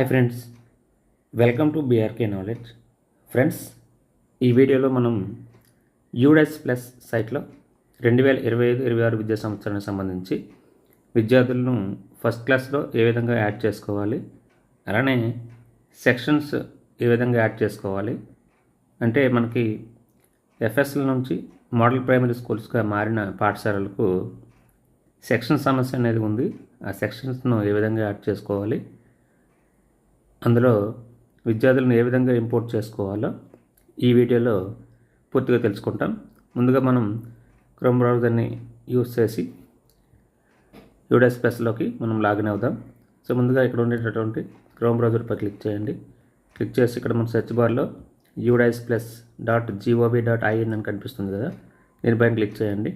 Hi friends welcome to BRK knowledge friends ఈ వీడియోలో మనం యూడెస్ ప్లస్ సైట్లో రెండు వేల ఇరవై ఐదు ఇరవై ఆరు విద్యా సంవత్సరానికి సంబంధించి విద్యార్థులను ఫస్ట్ క్లాస్లో ఏ విధంగా యాడ్ చేసుకోవాలి అలానే సెక్షన్స్ ఏ విధంగా యాడ్ చేసుకోవాలి అంటే మనకి ఎఫ్ఎస్ఎల్ నుంచి మోడల్ ప్రైమరీ స్కూల్స్గా మారిన పాఠశాలలకు సెక్షన్ సమస్య అనేది ఉంది. ఆ సెక్షన్స్ను ఏ విధంగా యాడ్ చేసుకోవాలి అందులో విద్యార్థులను ఏ విధంగా ఇంపోర్ట్ చేసుకోవాలో ఈ వీడియోలో పూర్తిగా తెలుసుకుంటాం. ముందుగా మనం క్రోమ్ బ్రౌజర్ని యూస్ చేసి యూడెస్ ప్లస్లోకి మనం లాగిన్ అవుదాం. సో ముందుగా ఇక్కడ ఉండేటటువంటి క్రోమ్ బ్రౌజర్పై క్లిక్ చేయండి. క్లిక్ చేసి ఇక్కడ మన సెర్చ్ బార్లో UDISE plus dot GOB dot IN అని కనిపిస్తుంది కదా దీనిపైన క్లిక్ చేయండి.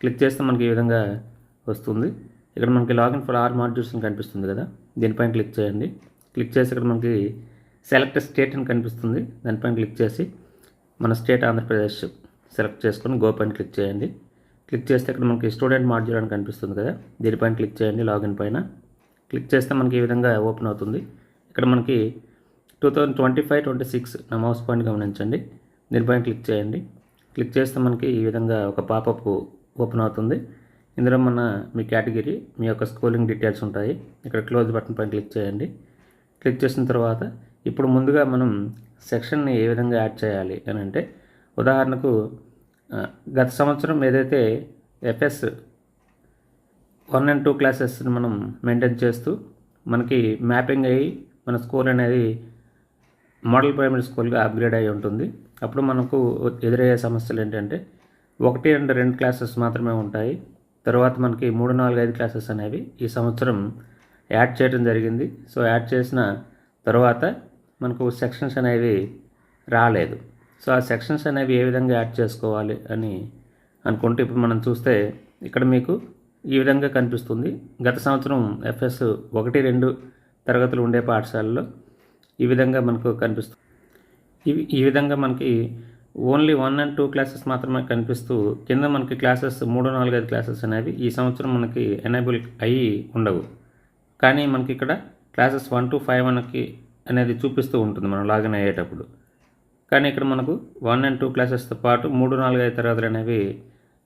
క్లిక్ చేస్తే మనకి ఈ విధంగా వస్తుంది. ఇక్కడ మనకి లాగిన్ ఫర్ ఆర్ మాడ్యూల్స్ అని కనిపిస్తుంది కదా దీనిపైన క్లిక్ చేయండి. క్లిక్ చేసి ఇక్కడ మనకి సెలెక్ట్ స్టేట్ అని కనిపిస్తుంది. దానిపైన క్లిక్ చేసి మన స్టేట్ ఆంధ్రప్రదేశ్ సెలెక్ట్ చేసుకొని గో పైన క్లిక్ చేయండి. క్లిక్ చేస్తే ఇక్కడ మనకి స్టూడెంట్ మాడ్యూల్ అని కనిపిస్తుంది కదా. దీనిపైన క్లిక్ చేయండి లాగిన్ పైన. క్లిక్ చేస్తే మనకి ఈ విధంగా ఓపెన్ అవుతుంది. ఇక్కడ మనకి two thousand twenty five twenty six నా మౌస్ పాయింట్ గమనించండి. దీనిపైన క్లిక్ చేయండి. క్లిక్ చేస్తే మనకి ఈ విధంగా ఒక పాపప్ ఓపెన్ అవుతుంది. ఇందులో మన మీ కేటగిరీ మీ యొక్క స్కూలింగ్ డీటెయిల్స్ ఉంటాయి. ఇక్కడ క్లోజ్ బటన్ పైన క్లిక్ చేయండి. క్లిక్ చేసిన తర్వాత ఇప్పుడు ముందుగా మనం సెక్షన్ని ఏ విధంగా యాడ్ చేయాలి అని అంటే ఉదాహరణకు గత సంవత్సరం ఏదైతే ఎఫ్ఎస్ వన్ అండ్ టూ క్లాసెస్ని మనం మెయింటైన్ చేస్తూ మనకి మ్యాపింగ్ అయ్యి మన స్కూల్ అనేది మోడల్ ప్రైమరీ స్కూల్గా అప్గ్రేడ్ అయి ఉంటుంది. అప్పుడు మనకు ఎదురయ్యే సమస్యలు ఏంటంటే ఒకటి అండ్ రెండు క్లాసెస్ మాత్రమే ఉంటాయి. తర్వాత మనకి మూడు నాలుగు ఐదు క్లాసెస్ అనేవి ఈ సంవత్సరం యాడ్ చేయడం జరిగింది. సో యాడ్ చేసిన తర్వాత మనకు సెక్షన్స్ అనేవి రాలేదు. సో ఆ సెక్షన్స్ అనేవి ఏ విధంగా యాడ్ చేసుకోవాలి అని అనుకుంటే ఇప్పుడు మనం చూస్తే ఇక్కడ మీకు ఈ విధంగా కనిపిస్తుంది. గత సంవత్సరం ఎఫ్ఎస్ ఒకటి రెండు తరగతులు ఉండే పాఠశాలలో ఈ విధంగా మనకు కనిపిస్తుంది ఇవి ఈ విధంగా మనకి only one and two classes మాత్రమే కనిపిస్తూ కింద మనకి క్లాసెస్ మూడు నాలుగు ఐదు క్లాసెస్ అనేవి ఈ సంవత్సరం మనకి ఎనేబుల్ అయ్యి ఉండవు. కానీ మనకి ఇక్కడ క్లాసెస్ వన్ టు ఫైవ్ మనకి అనేది చూపిస్తూ ఉంటుంది మనం లాగిన్ అయ్యేటప్పుడు. కానీ ఇక్కడ మనకు వన్ అండ్ టూ క్లాసెస్తో పాటు మూడు నాలుగు ఐదు తరగతులు అనేవి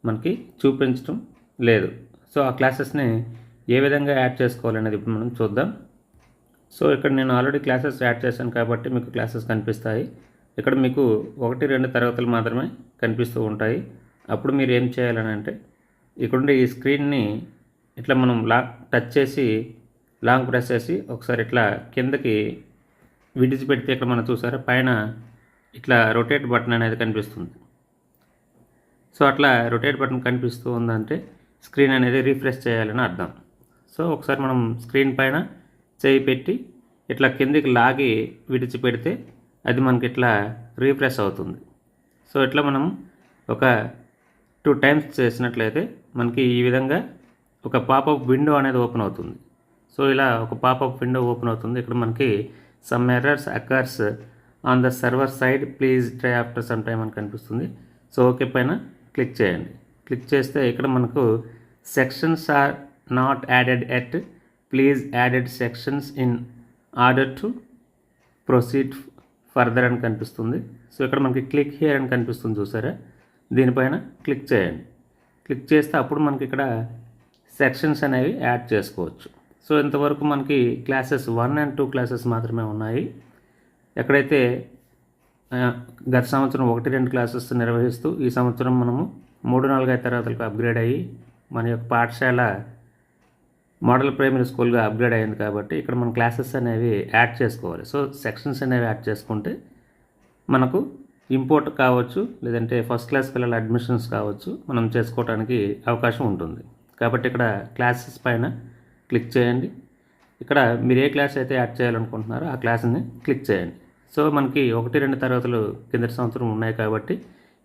మనకి చూపించడం లేదు. సో ఆ క్లాసెస్ని ఏ విధంగా యాడ్ చేసుకోవాలనేది ఇప్పుడు మనం చూద్దాం. సో ఇక్కడ నేను ఆల్రెడీ క్లాసెస్ యాడ్ చేశాను కాబట్టి మీకు క్లాసెస్ కనిపిస్తాయి. ఇక్కడ మీకు ఒకటి రెండు తరగతులు మాత్రమే కనిపిస్తూ ఉంటాయి. అప్పుడు మీరు ఏం చేయాలని అంటే ఇక్కడుండే ఈ స్క్రీన్ని ఇట్లా మనం లా టచ్ చేసి లాంగ్ ప్రెస్ చేసి ఒకసారి ఇట్లా కిందకి విడిచిపెడితే ఇక్కడ మనం చూసారా? పైన ఇట్లా రొటేట్ బటన్ అనేది కనిపిస్తుంది. సో అట్లా రొటేట్ బటన్ కనిపిస్తూ ఉందంటే స్క్రీన్ అనేది రీఫ్రెష్ చేయాలని అర్థం. సో ఒకసారి మనం స్క్రీన్ పైన చేయి పెట్టి ఇట్లా కిందికి లాగి విడిచిపెడితే అది మనకి ఇట్లా రీఫ్రెష్ అవుతుంది. సో ఇట్లా మనం ఒక టూ టైమ్స్ చేసినట్లయితే మనకి ఈ విధంగా ఒక పాపప్ విండో అనేది ఓపెన్ అవుతుంది. సో ఇలా ఒక పాపప్ విండో ఓపెన్ అవుతుంది. ఇక్కడ మనకి some errors occurs on the server side please try after some time అని కనిపిస్తుంది. సో ఓకే పైన క్లిక్ చేయండి. క్లిక్ చేస్తే ఇక్కడ మనకు sections are not added yet please added sections in order to proceed further అని కనిపిస్తుంది. సో ఇక్కడ మనకి క్లిక్ హియర్ అని కనిపిస్తుంది చూసారా? దీనిపైన క్లిక్ చేయండి. క్లిక్ చేస్తే అప్పుడు మనకి ఇక్కడ సెక్షన్స్ అనేవి యాడ్ చేసుకోవచ్చు. సో ఇంతవరకు మనకి classes one and two classes మాత్రమే ఉన్నాయి. ఎక్కడైతే గత సంవత్సరం ఒకటి రెండు క్లాసెస్ నిర్వహిస్తూ ఈ సంవత్సరం మనము మూడు నాలుగు ఐదు తరగతులకు అప్గ్రేడ్ అయ్యి మన యొక్క పాఠశాల మోడల్ ప్రైమరీ స్కూల్గా అప్గ్రేడ్ అయింది కాబట్టి ఇక్కడ మనం క్లాసెస్ అనేవి యాడ్ చేసుకోవాలి. సో సెక్షన్స్ అనేవి యాడ్ చేసుకుంటే మనకు ఇంపోర్ట్ కావచ్చు లేదంటే ఫస్ట్ క్లాస్ పిల్లల అడ్మిషన్స్ కావచ్చు మనం చేసుకోవడానికి అవకాశం ఉంటుంది. కాబట్టి ఇక్కడ క్లాసెస్ పైన క్లిక్ చేయండి. ఇక్కడ మీరు ఏ క్లాస్ అయితే యాడ్ చేయాలనుకుంటున్నారో ఆ క్లాస్ని క్లిక్ చేయండి. సో మనకి ఒకటి రెండు తరగతులు కింద సంవత్సరం ఉన్నాయి కాబట్టి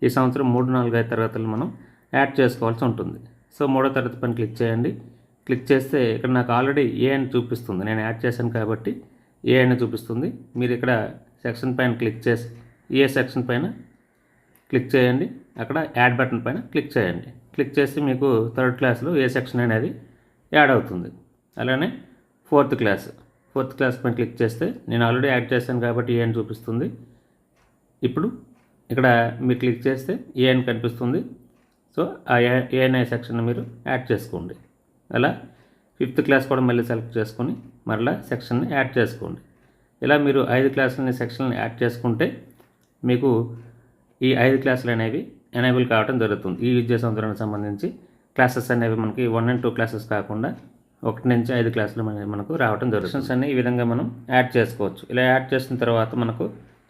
ఈ సంవత్సరం మూడు నాలుగు ఐదు తరగతులు మనం యాడ్ చేసుకోవాల్సి ఉంటుంది. సో మూడో తరగతి పైన క్లిక్ చేయండి. క్లిక్ చేస్తే ఇక్కడ నాకు ఆల్రెడీ ఏ అని చూపిస్తుంది. నేను యాడ్ చేశాను కాబట్టి ఏ అని చూపిస్తుంది. మీరు ఇక్కడ సెక్షన్ పైన క్లిక్ చేసి ఏ సెక్షన్ పైన క్లిక్ చేయండి. అక్కడ యాడ్ బటన్ పైన క్లిక్ చేయండి. క్లిక్ చేసి మీకు థర్డ్ క్లాస్లో ఏ సెక్షన్ అనేది యాడ్ అవుతుంది. అలానే ఫోర్త్ క్లాస్. ఫోర్త్ క్లాస్ పైన క్లిక్ చేస్తే నేను ఆల్రెడీ యాడ్ చేశాను కాబట్టి ఏ అని చూపిస్తుంది. ఇప్పుడు ఇక్కడ మీరు క్లిక్ చేస్తే ఏ అని కనిపిస్తుంది. సో ఆ ఏ అనే సెక్షన్ మీరు యాడ్ చేసుకోండి. అలా ఫిఫ్త్ క్లాస్ కూడా మళ్ళీ సెలెక్ట్ చేసుకొని మరలా సెక్షన్ని యాడ్ చేసుకోండి. ఇలా మీరు ఐదు క్లాసులని సెక్షన్ని యాడ్ చేసుకుంటే మీకు ఈ ఐదు క్లాసులు అనేవి ఎనేబుల్ కావడం జరుగుతుంది. ఈ విద్యా సంవత్సరానికి సంబంధించి క్లాసెస్ అనేవి మనకి వన్ అండ్ టూ క్లాసెస్ కాకుండా ఒకటి నుంచి ఐదు క్లాసులు మనకు రావడం జరుగుతుంది. అన్ని ఈ విధంగా మనం యాడ్ చేసుకోవచ్చు. ఇలా యాడ్ చేసిన తర్వాత మనకు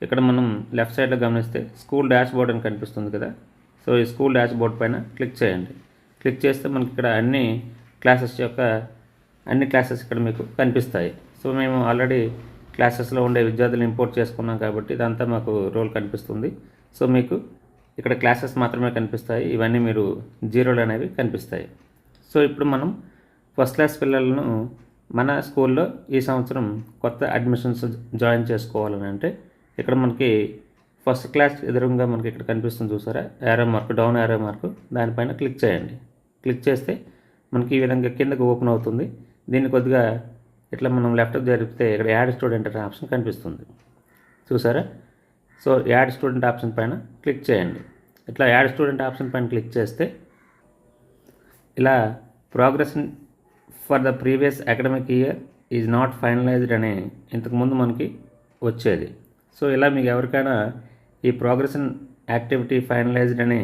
ఇక్కడ మనం లెఫ్ట్ సైడ్లో గమనిస్తే స్కూల్ డాష్ బోర్డ్ అని కనిపిస్తుంది కదా. సో ఈ స్కూల్ డాష్ బోర్డ్ పైన క్లిక్ చేయండి. క్లిక్ చేస్తే మనకి ఇక్కడ అన్ని క్లాసెస్ యొక్క అన్ని క్లాసెస్ ఇక్కడ మీకు కనిపిస్తాయి. సో మేము ఆల్రెడీ క్లాసెస్లో ఉండే విద్యార్థులు ఇంపోర్ట్ చేసుకున్నాం కాబట్టి ఇదంతా మాకు రోల్ కనిపిస్తుంది. సో మీకు ఇక్కడ క్లాసెస్ మాత్రమే కనిపిస్తాయి. ఇవన్నీ మీరు జీరోలు అనేవి కనిపిస్తాయి. సో ఇప్పుడు మనం ఫస్ట్ క్లాస్ పిల్లలను మన స్కూల్లో ఈ సంవత్సరం కొత్త అడ్మిషన్స్ జాయిన్ చేసుకోవాలని అంటే ఇక్కడ మనకి ఫస్ట్ క్లాస్ ఎదురుగా మనకి ఇక్కడ కనిపిస్తుంది చూసారా? Arrow mark down arrow mark దానిపైన క్లిక్ చేయండి. క్లిక్ చేస్తే మనకి ఈ విధంగా కిందకి ఓపెన్ అవుతుంది. దీన్ని కొద్దిగా ఇట్లా మనం లెఫ్ట్ జరిపితే ఇక్కడ యాడ్ స్టూడెంట్ అనే ఆప్షన్ కనిపిస్తుంది. చూసారా? సో యాడ్ స్టూడెంట్ ఆప్షన్ పైన క్లిక్ చేయండి. ఇట్లా యాడ్ స్టూడెంట్ ఆప్షన్ పైన క్లిక్ చేస్తే ఇలా progress for the previous academic year is not finalised అని ఇంతకుముందు మనకి వచ్చేది. సో ఇలా మీకు ఎవరికైనా ఈ ప్రోగ్రెషన్ యాక్టివిటీ ఫైనలైజ్డ్ అని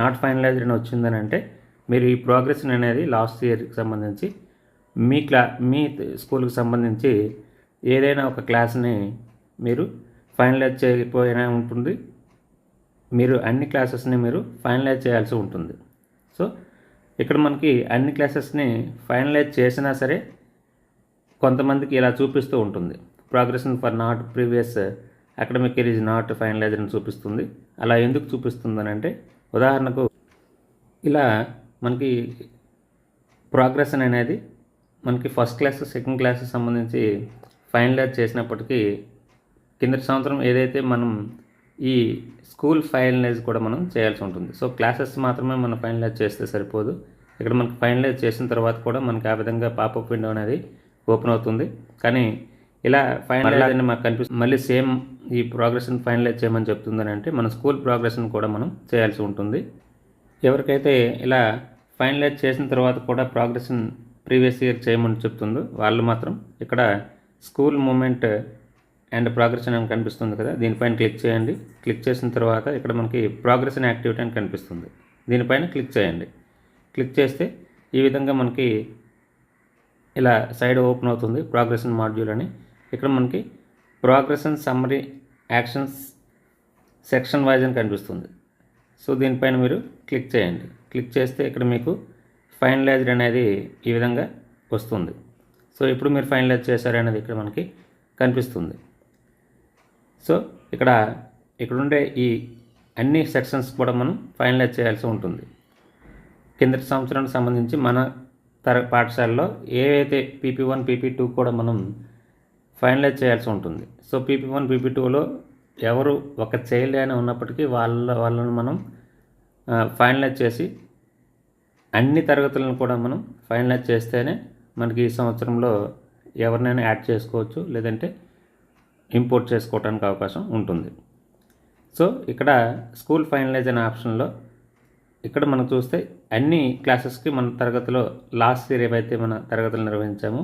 నాట్ ఫైనలైజ్డ్ అని వచ్చిందని అంటే మీరు ఈ ప్రోగ్రెషన్ అనేది లాస్ట్ ఇయర్కి సంబంధించి మీ క్లా మీ స్కూల్కి సంబంధించి ఏదైనా ఒక క్లాస్ని మీరు ఫైనలైజ్ చేయకపోయినా ఉంటుంది. మీరు అన్ని క్లాసెస్ని మీరు ఫైనలైజ్ చేయాల్సి ఉంటుంది. సో ఇక్కడ మనకి అన్ని క్లాసెస్ని ఫైనలైజ్ చేసినా సరే కొంతమందికి ఇలా చూపిస్తూ ఉంటుంది. Progression for not previous academic year is not finalise అని చూపిస్తుంది. అలా ఎందుకు చూపిస్తుంది అంటే ఉదాహరణకు ఇలా మనకి ప్రోగ్రెషన్ అనేది మనకి ఫస్ట్ క్లాస్ సెకండ్ క్లాస్ సంబంధించి ఫైనలైజ్ చేసినప్పటికీ కిందటి సంవత్సరం ఏదైతే మనం ఈ స్కూల్ ఫైనలైజ్ కూడా మనం చేయాల్సి ఉంటుంది. సో క్లాసెస్ మాత్రమే మనం ఫైనలైజ్ చేస్తే సరిపోదు. ఇక్కడ మనకు ఫైనలైజ్ చేసిన తర్వాత కూడా మనకి ఆ విధంగా పాపప్ విండో అనేది ఓపెన్ అవుతుంది. కానీ ఇలా ఫైనలైజ్ అని మాకు కనిపిస్తుంది. మళ్ళీ సేమ్ ఈ ప్రోగ్రెషన్ ఫైనలైజ్ చేయమని చెప్తుందని అంటే మన స్కూల్ ప్రోగ్రెషన్ కూడా మనం చేయాల్సి ఉంటుంది. ఎవరికైతే ఇలా ఫైనలైజ్ చేసిన తర్వాత కూడా ప్రోగ్రెషన్ ప్రీవియస్ ఇయర్ చేయమని చెప్తుందో వాళ్ళు మాత్రం ఇక్కడ స్కూల్ మూమెంట్ అండ్ ప్రోగ్రెషన్ అని కనిపిస్తుంది కదా దీనిపైన క్లిక్ చేయండి. క్లిక్ చేసిన తర్వాత ఇక్కడ మనకి ప్రోగ్రెషన్ యాక్టివిటీ అని కనిపిస్తుంది. దీనిపైన క్లిక్ చేయండి. క్లిక్ చేస్తే ఈ విధంగా మనకి ఇలా సైడ్ ఓపెన్ అవుతుంది ప్రోగ్రెషన్ మాడ్యూల్ అని. ఇక్కడ మనకి progression summary actions section wise అని కనిపిస్తుంది. సో దీనిపైన మీరు క్లిక్ చేయండి. క్లిక్ చేస్తే ఇక్కడ మీకు ఫైనలైజ్డ్ అనేది ఈ విధంగా వస్తుంది. సో ఇప్పుడు మీరు ఫైనలైజ్ చేశారనేది ఇక్కడ మనకి కనిపిస్తుంది. సో ఇక్కడ ఇక్కడ ఉండే ఈ అన్ని సెక్షన్స్ కూడా మనం ఫైనలైజ్ చేయాల్సి ఉంటుంది. కిందటి సంవత్సరానికి సంబంధించి మన తర పాఠశాలలో ఏవైతే పీపీ వన్ పీపీ టూ కూడా మనం ఫైనలైజ్ చేయాల్సి ఉంటుంది. సో పీపీ వన్ పీపీ టూలో ఎవరు ఒక చైల్డ్ అయినా ఉన్నప్పటికీ వాళ్ళ వాళ్ళని మనం ఫైనలైజ్ చేసి అన్ని తరగతులను కూడా మనం ఫైనలైజ్ చేస్తేనే మనకి ఈ సంవత్సరంలో ఎవరినైనా యాడ్ చేసుకోవచ్చు. లేదంటే ఇంపోర్ట్ చేసుకోవడానికి అవకాశం ఉంటుంది. సో ఇక్కడ స్కూల్ ఫైనలైజ్ అనే ఆప్షన్లో ఇక్కడ మనం చూస్తే అన్ని క్లాసెస్కి మన తరగతిలో లాస్ట్ ఇయర్ ఏవైతే మన తరగతులు నిర్వహించామో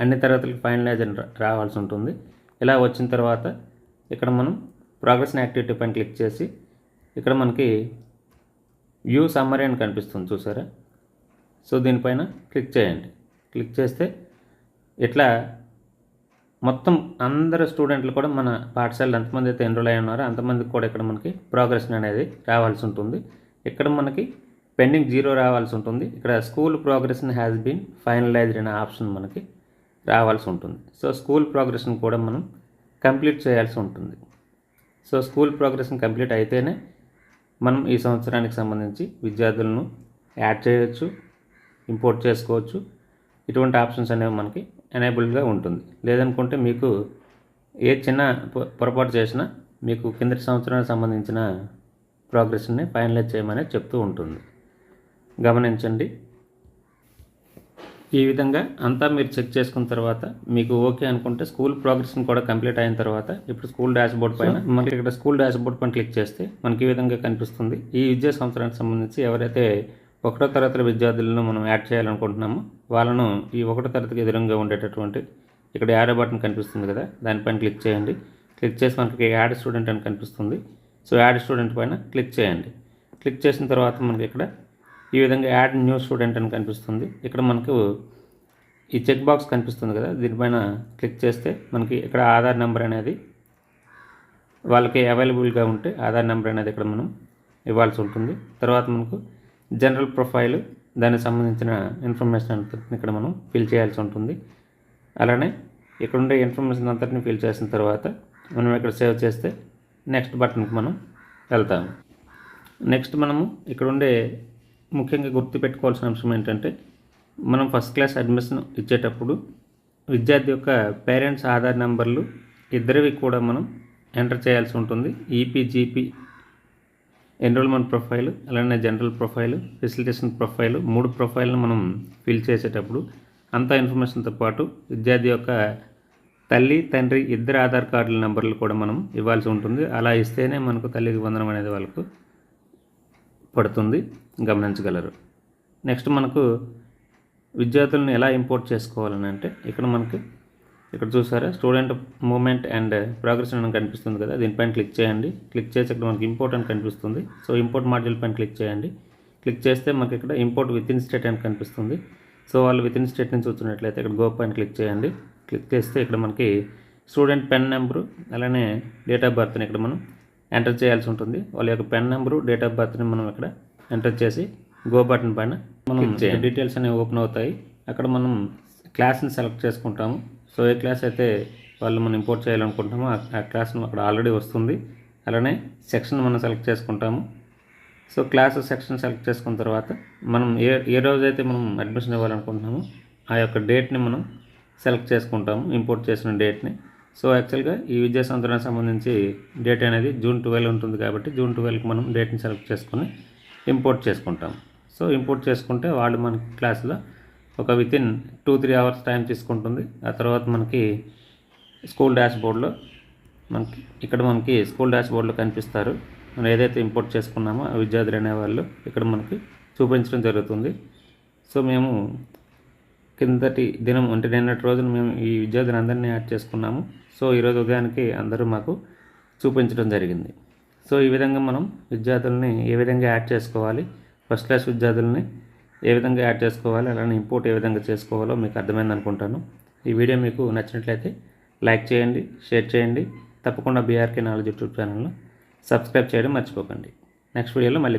అన్ని తరగతులకు ఫైనలైజ్ రావాల్సి ఉంటుంది. ఇలా వచ్చిన తర్వాత ఇక్కడ మనం ప్రోగ్రెస్ యాక్టివిటీ పైన క్లిక్ చేసి ఇక్కడ మనకి వ్యూ సమ్మరీ అని కనిపిస్తుంది చూసారా? సో దీనిపైన క్లిక్ చేయండి. క్లిక్ చేస్తే ఇట్లా మొత్తం అందరు స్టూడెంట్లు కూడా మన పాఠశాలలో ఎంతమంది అయితే ఎన్రోల్ అయి ఉన్నారో అంతమందికి కూడా ఇక్కడ మనకి ప్రోగ్రెషన్ అనేది రావాల్సి ఉంటుంది. ఇక్కడ మనకి పెండింగ్ జీరో రావాల్సి ఉంటుంది. ఇక్కడ school progression has been finalised అనే ఆప్షన్ మనకి రావాల్సి ఉంటుంది. సో స్కూల్ ప్రోగ్రెషన్ కూడా మనం కంప్లీట్ చేయాల్సి ఉంటుంది. సో స్కూల్ ప్రోగ్రెషన్ కంప్లీట్ అయితేనే మనం ఈ సంవత్సరానికి సంబంధించి విద్యార్థులను యాడ్ చేయవచ్చు ఇంపోర్ట్ చేసుకోవచ్చు. ఇటువంటి ఆప్షన్స్ అనేవి మనకి ఎనేబుల్గా ఉంటుంది. లేదనుకుంటే మీకు ఏ చిన్న పొ- పొరపాటు చేసినా మీకు కిందటి సంవత్సరానికి సంబంధించిన ప్రోగ్రెషన్ని ఫైనలైజ్ చేయమని చెప్తూ ఉంటుంది. గమనించండి. ఈ విధంగా అంతా మీరు చెక్ చేసుకున్న తర్వాత మీకు ఓకే అనుకుంటే స్కూల్ ప్రోగ్రెషన్ కూడా కంప్లీట్ అయిన తర్వాత ఇప్పుడు స్కూల్ డాష్ బోర్డ్ పైన మనకి ఇక్కడ స్కూల్ డాష్ బోర్డ్ పైన క్లిక్ చేస్తే మనకి ఈ విధంగా కనిపిస్తుంది. ఈ విద్యా సంవత్సరానికి సంబంధించి ఎవరైతే ఒకటో తరగతుల విద్యార్థులను మనం యాడ్ చేయాలనుకుంటున్నాము. వాళ్ళను ఈ ఒకటో తరగతికి ఎదురుగా ఉండేటటువంటి ఇక్కడ యాడ్ బటన్ కనిపిస్తుంది కదా దానిపైన క్లిక్ చేయండి. క్లిక్ చేసి మనకి యాడ్ స్టూడెంట్ అని కనిపిస్తుంది. సో యాడ్ స్టూడెంట్ పైన క్లిక్ చేయండి. క్లిక్ చేసిన తర్వాత మనకి ఇక్కడ ఈ విధంగా యాడ్ న్యూ స్టూడెంట్ అని కనిపిస్తుంది. ఇక్కడ మనకు ఈ చెక్ బాక్స్ కనిపిస్తుంది కదా దీనిపైన క్లిక్ చేస్తే మనకి ఇక్కడ ఆధార్ నెంబర్ అనేది వాళ్ళకి అవైలబుల్గా ఉంటే ఆధార్ నెంబర్ అనేది ఇక్కడ మనం ఇవ్వాల్సి ఉంటుంది. తర్వాత మనకు జనరల్ ప్రొఫైల్ దానికి సంబంధించిన ఇన్ఫర్మేషన్ అంతటిని ఇక్కడ మనం ఫిల్ చేయాల్సి ఉంటుంది. అలానే ఇక్కడ ఉండే ఇన్ఫర్మేషన్ అంతటిని ఫిల్ చేసిన తర్వాత మనం ఇక్కడ సేవ్ చేస్తే నెక్స్ట్ బటన్కి మనం వెళ్తాము. నెక్స్ట్ మనము ఇక్కడ ఉండే ముఖ్యంగా గుర్తుపెట్టుకోవాల్సిన అంశం ఏంటంటే మనం ఫస్ట్ క్లాస్ అడ్మిషన్ ఇచ్చేటప్పుడు విద్యార్థి యొక్క పేరెంట్స్ ఆధార్ నెంబర్లు ఇద్దరివి కూడా మనం ఎంటర్ చేయాల్సి ఉంటుంది. ఈపీజీపీ ఎన్రోల్మెంట్ ప్రొఫైల్ అలానే జనరల్ ప్రొఫైల్ ఫెసిలిటేషన్ ప్రొఫైల్ మూడు ప్రొఫైల్ను మనం ఫిల్ చేసేటప్పుడు అంత ఇన్ఫర్మేషన్తో పాటు విద్యార్థి యొక్క తల్లి తండ్రి ఇద్దరు ఆధార్ కార్డుల నెంబర్లు కూడా మనం ఇవ్వాల్సి ఉంటుంది. అలా ఇస్తేనే మనకు తల్లికి వందనం అనేది వాళ్ళకు పడుతుంది. గమనించగలరు. నెక్స్ట్ మనకు విద్యార్థులను ఎలా ఇంపోర్ట్ చేసుకోవాలని అంటే ఇక్కడ మనకి ఇక్కడ చూసారా? స్టూడెంట్ మూమెంట్ అండ్ ప్రోగ్రెస్ అని కనిపిస్తుంది కదా? దీనిపైన క్లిక్ చేయండి. క్లిక్ చేసి ఇక్కడ మనకి ఇంపోర్ట్ అని కనిపిస్తుంది. సో ఇంపోర్ట్ మాడ్యూల్ పైన క్లిక్ చేయండి. క్లిక్ చేస్తే మనకి ఇక్కడ ఇంపోర్ట్ విత్ ఇన్ స్టేట్ అని కనిపిస్తుంది. సో వాళ్ళు విత్ ఇన్ స్టేట్ నుంచి వచ్చినట్లయితే ఇక్కడ గో పైన క్లిక్ చేయండి. క్లిక్ చేస్తే ఇక్కడ మనకి స్టూడెంట్ పెన్ నెంబరు అలానే డేట్ ఆఫ్ బర్త్ని ఇక్కడ మనం ఎంటర్ చేయాల్సి ఉంటుంది. వాళ్ళ యొక్క పెన్ నెంబరు డేట్ ఆఫ్ బర్త్ని మనం ఇక్కడ ఎంటర్ చేసి గో బటన్ పైన మనం డీటెయిల్స్ అనేవి ఓపెన్ అవుతాయి. అక్కడ మనం క్లాస్ని సెలెక్ట్ చేసుకుంటాము. సో ఏ క్లాస్ అయితే వాళ్ళు మనం ఇంపోర్ట్ చేయాలనుకుంటామో ఆ- క్లాస్ను అక్కడ ఆల్రెడీ వస్తుంది. అలానే సెక్షన్ మనం సెలెక్ట్ చేసుకుంటాము. సో క్లాస్ సెక్షన్ సెలెక్ట్ చేసుకున్న తర్వాత మనం ఏ ఏ రోజైతే మనం అడ్మిషన్ ఇవ్వాలనుకుంటున్నామో ఆ యొక్క డేట్ని మనం సెలెక్ట్ చేసుకుంటాము ఇంపోర్ట్ చేసిన డేట్ని సో యాక్చువల్గా ఈ విద్యా సంవత్సరానికి సంబంధించి డేట్ అనేది జూన్ ట్వెల్వ్ ఉంటుంది కాబట్టి జూన్ ట్వెల్వ్కి మనం డేట్ని సెలెక్ట్ చేసుకొని ఇంపోర్ట్ చేసుకుంటాం సో ఇంపోర్ట్ చేసుకుంటే వాళ్ళు మన క్లాస్లో ఒక within two three hours time తీసుకుంటుంది. ఆ తర్వాత మనకి స్కూల్ డాష్ బోర్డ్లో మనకి ఇక్కడ మనకి స్కూల్ డాష్ బోర్డ్లో కనిపిస్తారు. మనం ఏదైతే ఇంపోర్ట్ చేసుకున్నామో ఆ విద్యార్థులు అనేవాళ్ళు ఇక్కడ మనకి చూపించడం జరుగుతుంది. సో మేము కిందటి దినం అంటే నిన్నటి రోజున మేము ఈ విద్యార్థులు అందరినీ యాడ్ చేసుకున్నాము. సో ఈరోజు ఉదయానికి అందరూ మాకు చూపించడం జరిగింది. సో ఈ విధంగా మనం విద్యార్థుల్ని ఏ విధంగా యాడ్ చేసుకోవాలి? ఫస్ట్ క్లాస్ విద్యార్థుల్ని ఏ విధంగా యాడ్ చేసుకోవాలి అలానే ఇంపోర్ట్ ఏ విధంగా చేసుకోవాలో మీకు అర్థమైంది అనుకుంటాను. ఈ వీడియో మీకు నచ్చినట్లయితే లైక్ చేయండి షేర్ చేయండి. తప్పకుండా బీఆర్కే నాలెడ్జ్ యూట్యూబ్ ఛానల్ను సబ్స్క్రైబ్ చేయడం మర్చిపోకండి. నెక్స్ట్ వీడియోలో మళ్ళీ